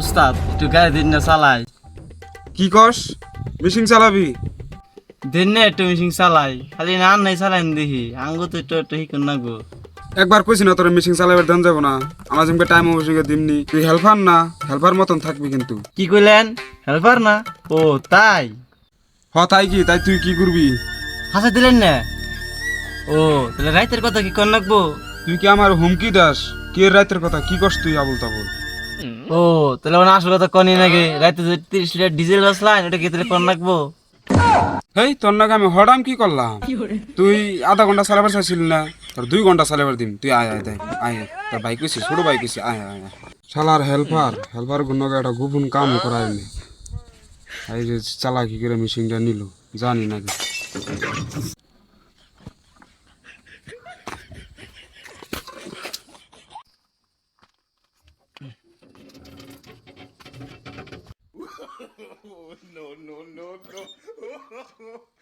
উস্তাদ একটু গায়ে দিন না চালাই। কি কস? মেশিন চালাবি? দিন না একটু মেশিন চালাই। খালি না নাই চালাই দেখি। আঙ্গু তো একটু একটু শিখুন না গো। একবার কইছি না তোর মেশিন চালাবার দেন যাব না। আমার যেমন টাইম অবশ্যই দিমনি তুই হেল্পার না হেল্পার মতন থাকবি কিন্তু। কি কইলেন? হেল্পার না? ও তাই? হ তাই কি? তাই তুই কি করবি? হাসা দিলেন না? ও তাহলে রাইতের কথা কি কর লাগবো? তুই কি আমার হুমকি দাস? কে রাইতের কথা? কি করস তুই আবুল তাবুল? ও তাহলে ওনা আসল কথা কনি নাকি? রাইতে যে তিরিশ লিটার ডিজেল বাসলাম এটা কি তাহলে কর লাগবো? হেই তোর নাকি আমি হঠাম কি করলাম? তুই আধা ঘণ্টা চালাবার চাইছিলি না? তোর দুই ঘণ্টা চালাবার দিম। তুই আয় আয় আয়। তোর বাইক কইছি ছোট বাইক কইছি আয় আয় শালার হেল্পার হেল্পার গুণ একটা গোপন কাম করায়নি। এই যে চালা কি করে মেশিনটা নিল জানি না cool.